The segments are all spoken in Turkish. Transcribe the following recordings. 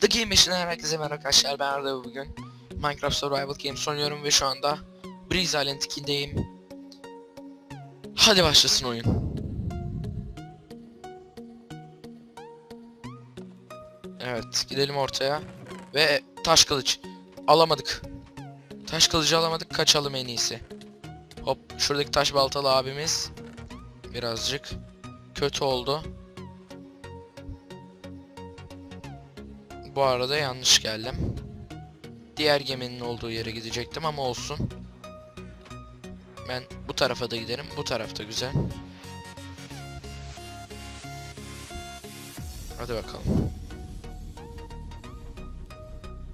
The Game Machine'den herkese merhaba arkadaşlar. Ben Arda bugün Minecraft Survival Games oynuyorum ve şu anda Breeze Island 2'deyim Hadi başlasın oyun. Evet gidelim ortaya. Ve taş kılıç alamadık. Taş kılıcı alamadık kaçalım en iyisi. Hop şuradaki taş baltalı abimiz Birazcık kötü oldu Bu arada yanlış geldim. Diğer geminin olduğu yere gidecektim ama olsun. Ben bu tarafa da giderim. Bu tarafta güzel. Hadi bakalım.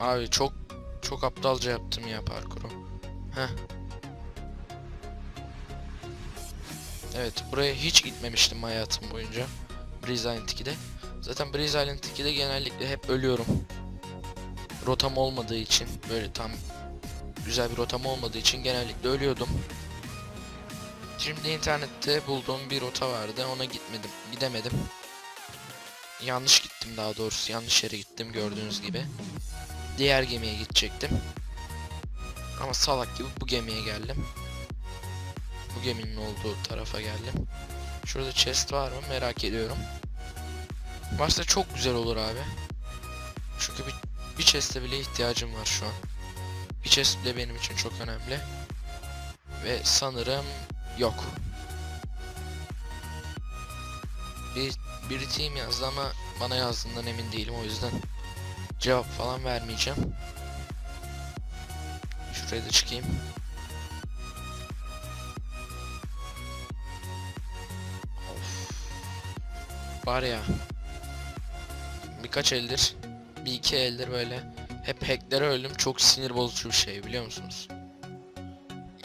Abi çok çok aptalca yaptım ya parkuru. Heh. Evet buraya hiç gitmemiştim hayatım boyunca. Breeze Island 2'de. Zaten Breeze Island 2'de genellikle hep ölüyorum. Rotam olmadığı için böyle tam güzel bir rotam olmadığı için genellikle ölüyordum. Şimdi internette bulduğum bir rota vardı. Ona gitmedim. Gidemedim. Yanlış gittim daha doğrusu. Yanlış yere gittim gördüğünüz gibi. Diğer gemiye gidecektim. Ama salak gibi bu gemiye geldim. Bu geminin olduğu tarafa geldim. Şurada chest var mı merak ediyorum. Varsa çok güzel olur abi. Çünkü bir, bir chest'e bile ihtiyacım var şu an. Bir chest bile benim için çok önemli. Ve sanırım yok. Bir, bir team yazdı ama bana yazdığından emin değilim o yüzden cevap falan vermeyeceğim. Şuraya da çıkayım. Of. Var ya birkaç eldir, bir iki eldir böyle hep hacklere öldüm. Çok sinir bozucu bir şey biliyor musunuz?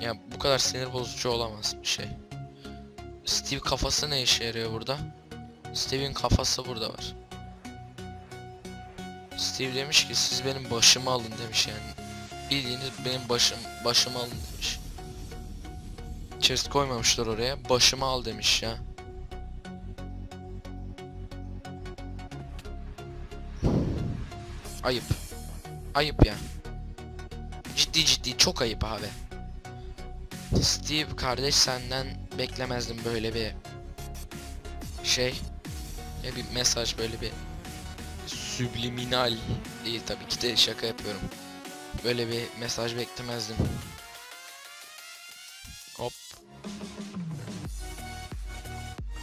Ya bu kadar sinir bozucu olamaz bir şey. Steve kafası ne işe yarıyor burada? Steve'in kafası burada var. Steve demiş ki siz benim başımı alın demiş yani. Bildiğiniz benim başım başımı alın demiş. Chest koymamışlar oraya. Başımı al demiş ya. Ayıp. Ayıp ya. Ciddi ciddi çok ayıp abi. Steve kardeş senden beklemezdim böyle bir şey. Ya bir mesaj böyle bir subliminal değil tabii ki de şaka yapıyorum. Böyle bir mesaj beklemezdim. Hop.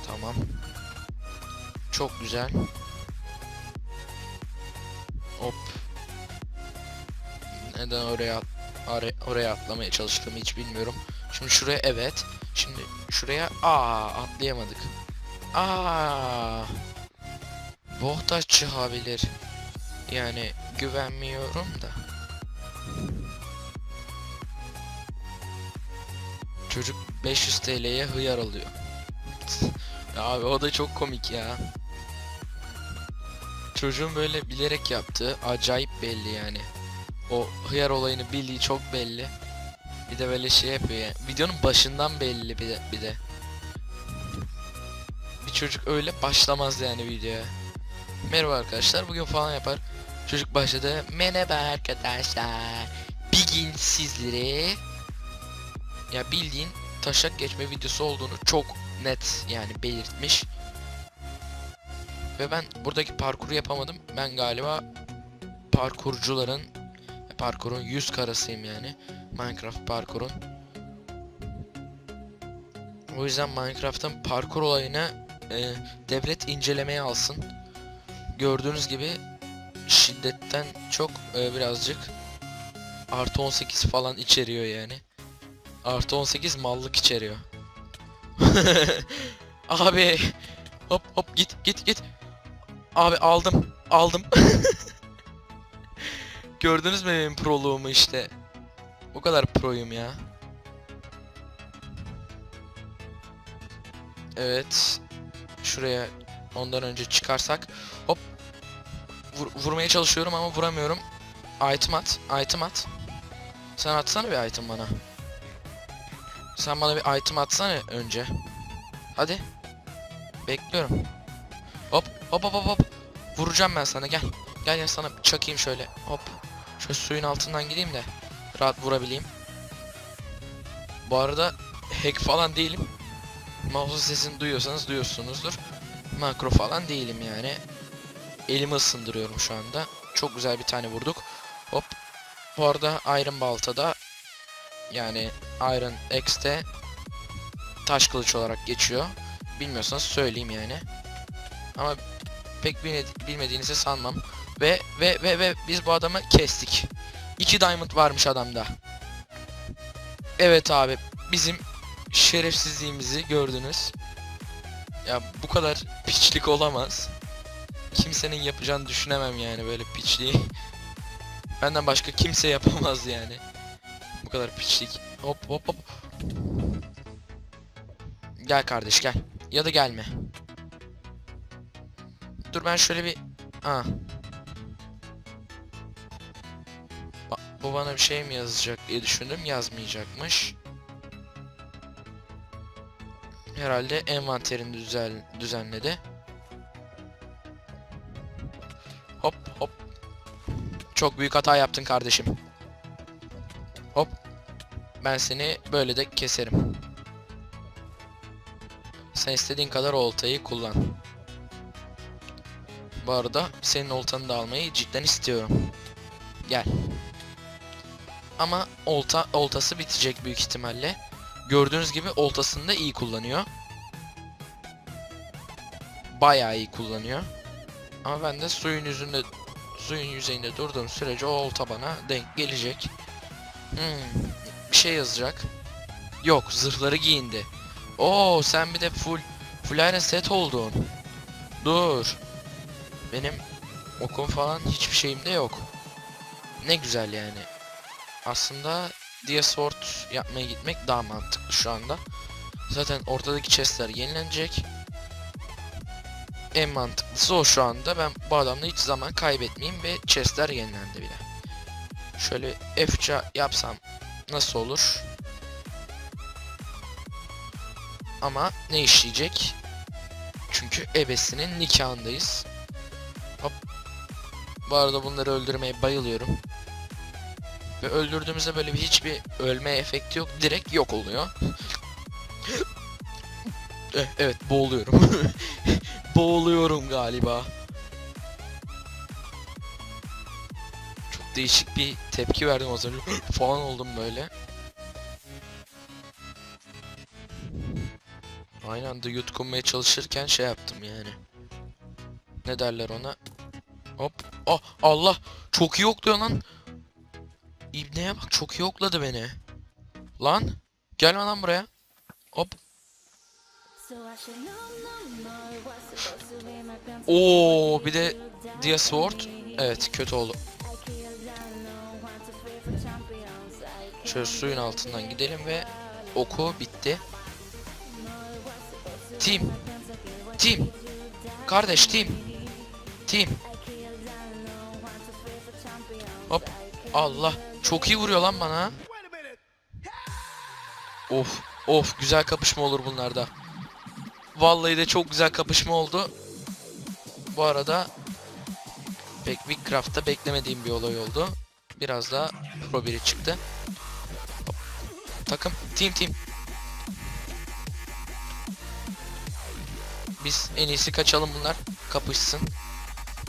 Tamam. Çok güzel. Hop. Neden oraya oraya atlamaya çalıştığımı hiç bilmiyorum. Şimdi şuraya evet. Şimdi şuraya aa atlayamadık. Aa. Bohta çıkabilir. Yani güvenmiyorum da. Çocuk 500 TL'ye hıyar alıyor. Abi o da çok komik ya. Çocuğun böyle bilerek yaptığı acayip belli yani. O hıyar olayını bildiği çok belli. Bir de böyle şey yapıyor yani. Videonun başından belli bir de. Bir, de. bir çocuk öyle başlamaz yani videoya. Merhaba arkadaşlar bugün falan yapar. Çocuk başladı. Merhaba arkadaşlar. Bugün sizlere ya bildiğin taşak geçme videosu olduğunu çok net yani belirtmiş. Ve ben buradaki parkuru yapamadım. Ben galiba parkurcuların parkurun yüz karasıyım yani. Minecraft parkurun. O yüzden Minecraft'ın parkur olayını e, devlet incelemeye alsın. Gördüğünüz gibi şiddetten çok e, birazcık artı 18 falan içeriyor yani. Artı 18 mallık içeriyor. Abi hop hop git git git. Abi aldım aldım. Gördünüz mü benim proluğumu işte. O kadar proyum ya. Evet. Şuraya ondan önce çıkarsak. Hop. Vur- vurmaya çalışıyorum ama vuramıyorum. Item at. Item at. Sen atsana bir item bana. Sen bana bir item atsana önce. Hadi. Bekliyorum. Hop hop hop hop. Vuracağım ben sana gel. Gel gel sana çakayım şöyle. Hop. Şöyle suyun altından gideyim de rahat vurabileyim. Bu arada hack falan değilim. Mouse'un sesini duyuyorsanız duyuyorsunuzdur. Makro falan değilim yani. Elimi ısındırıyorum şu anda. Çok güzel bir tane vurduk. Hop. Bu arada Iron Balta'da yani Iron X'te taş kılıç olarak geçiyor. Bilmiyorsanız söyleyeyim yani. Ama pek bilmedi- bilmediğinizi sanmam. Ve ve ve ve biz bu adamı kestik. 2 diamond varmış adamda. Evet abi bizim şerefsizliğimizi gördünüz. Ya bu kadar piçlik olamaz. Kimsenin yapacağını düşünemem yani böyle piçliği. Benden başka kimse yapamaz yani. Bu kadar piçlik. Hop hop hop. Gel kardeş gel. Ya da gelme. Dur ben şöyle bir... Ha. Bu bana bir şey mi yazacak diye düşündüm. Yazmayacakmış. Herhalde envanterini düzen düzenledi. Hop hop. Çok büyük hata yaptın kardeşim. Hop. Ben seni böyle de keserim. Sen istediğin kadar oltayı kullan. Bu arada senin oltanı da almayı cidden istiyorum. Gel. Ama olta oltası bitecek büyük ihtimalle. Gördüğünüz gibi oltasını da iyi kullanıyor. Bayağı iyi kullanıyor. Ama ben de suyun yüzünde suyun yüzeyinde durduğum sürece o olta bana denk gelecek. Hmm, bir şey yazacak. Yok, zırhları giyindi. Oo, sen bir de full full iron set oldun. Dur. Benim okum falan hiçbir şeyim de yok. Ne güzel yani. Aslında Sword yapmaya gitmek daha mantıklı şu anda. Zaten ortadaki chestler yenilenecek. En mantıklısı o şu anda. Ben bu adamla hiç zaman kaybetmeyeyim ve chestler yenilendi bile. Şöyle F yapsam nasıl olur? Ama ne işleyecek? Çünkü ebesinin nikahındayız. Hop. Bu arada bunları öldürmeye bayılıyorum. Ve öldürdüğümüzde böyle bir hiçbir ölme efekti yok. Direkt yok oluyor. Eh, evet boğuluyorum. boğuluyorum galiba. Çok değişik bir tepki verdim az önce. falan oldum böyle. Aynı anda yutkunmaya çalışırken şey yaptım yani. Ne derler ona? Hop. Ah Allah. Çok iyi okluyor lan. İbneye bak çok iyi okladı beni. Lan. Gelme lan buraya. Hop. Oo bir de Dia Sword. Evet kötü oldu. Şöyle suyun altından gidelim ve oku bitti. Team. Team. Kardeş team. Team. Allah. Çok iyi vuruyor lan bana. Of. Of. Güzel kapışma olur bunlarda. Vallahi de çok güzel kapışma oldu. Bu arada pek Witcraft'ta beklemediğim bir olay oldu. Biraz da pro biri çıktı. Hop. Takım. Team team. Biz en iyisi kaçalım bunlar kapışsın.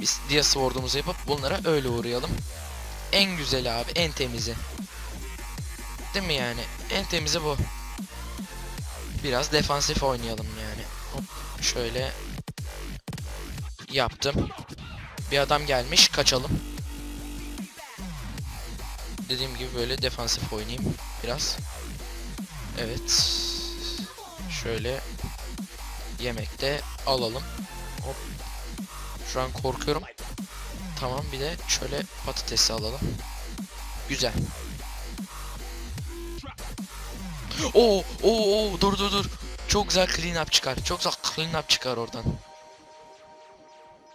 Biz Dia Sword'umuzu yapıp bunlara öyle uğrayalım. En güzeli abi, en temizi. Değil mi yani? En temizi bu. Biraz defansif oynayalım yani. Hop, şöyle yaptım. Bir adam gelmiş, kaçalım. Dediğim gibi böyle defansif oynayayım biraz. Evet. Şöyle yemekte alalım. Hop. Şu an korkuyorum. Tamam bir de şöyle patatesi alalım. Güzel. Oo, oo, oo, dur dur dur. Çok güzel clean up çıkar. Çok güzel clean up çıkar oradan.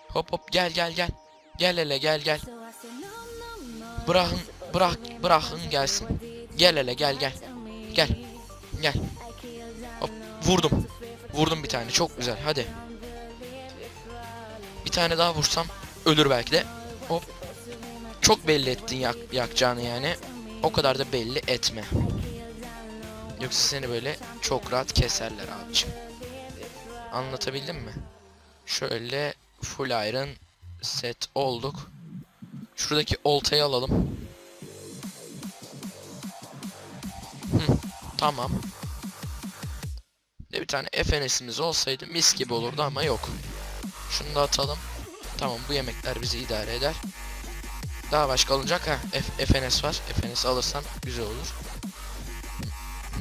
Hop hop gel gel gel. Gel hele gel gel. Bırakın bırak bırakın gelsin. Gel hele gel gel. Gel. Gel. Hop vurdum. Vurdum bir tane. Çok güzel. Hadi. Bir tane daha vursam ölür belki de. Hop. Çok belli ettin yak, yakacağını yani. O kadar da belli etme. Yoksa seni böyle çok rahat keserler abiciğim. Anlatabildim mi? Şöyle full iron set olduk. Şuradaki oltayı alalım. Hı, tamam. Bir tane FNS'imiz olsaydı mis gibi olurdu ama yok. Şunu da atalım. Tamam bu yemekler bizi idare eder. Daha başka alınacak ha. F FNS var. FNS alırsam güzel olur.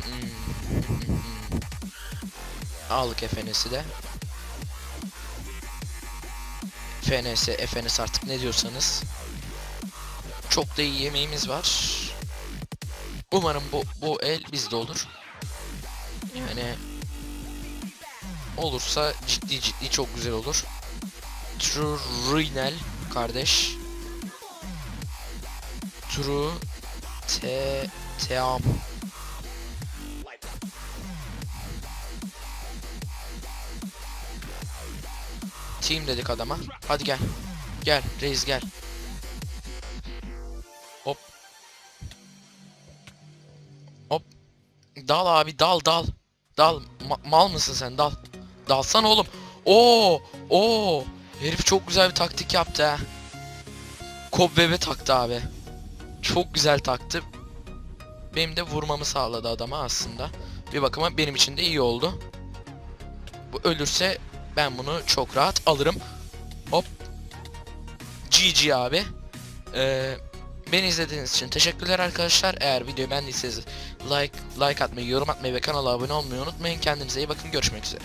Hmm. Aldık FNS'i de. FNS, FNS artık ne diyorsanız. Çok da iyi yemeğimiz var. Umarım bu, bu el bizde olur. Yani olursa ciddi ciddi çok güzel olur. Trurinel kardeş. True te team. Team dedik adama. Hadi gel. Gel reis gel. Hop. Hop. Dal abi dal dal. Dal. Ma- mal mısın sen dal. Dalsan oğlum. Oo, oo. Herif çok güzel bir taktik yaptı ha. Kobebe taktı abi. Çok güzel taktı. Benim de vurmamı sağladı adama aslında. Bir bakıma benim için de iyi oldu. Bu ölürse ben bunu çok rahat alırım. Hop. GG abi. Ee, beni izlediğiniz için teşekkürler arkadaşlar. Eğer videoyu beğendiyseniz like like atmayı, yorum atmayı ve kanala abone olmayı unutmayın. Kendinize iyi bakın. Görüşmek üzere.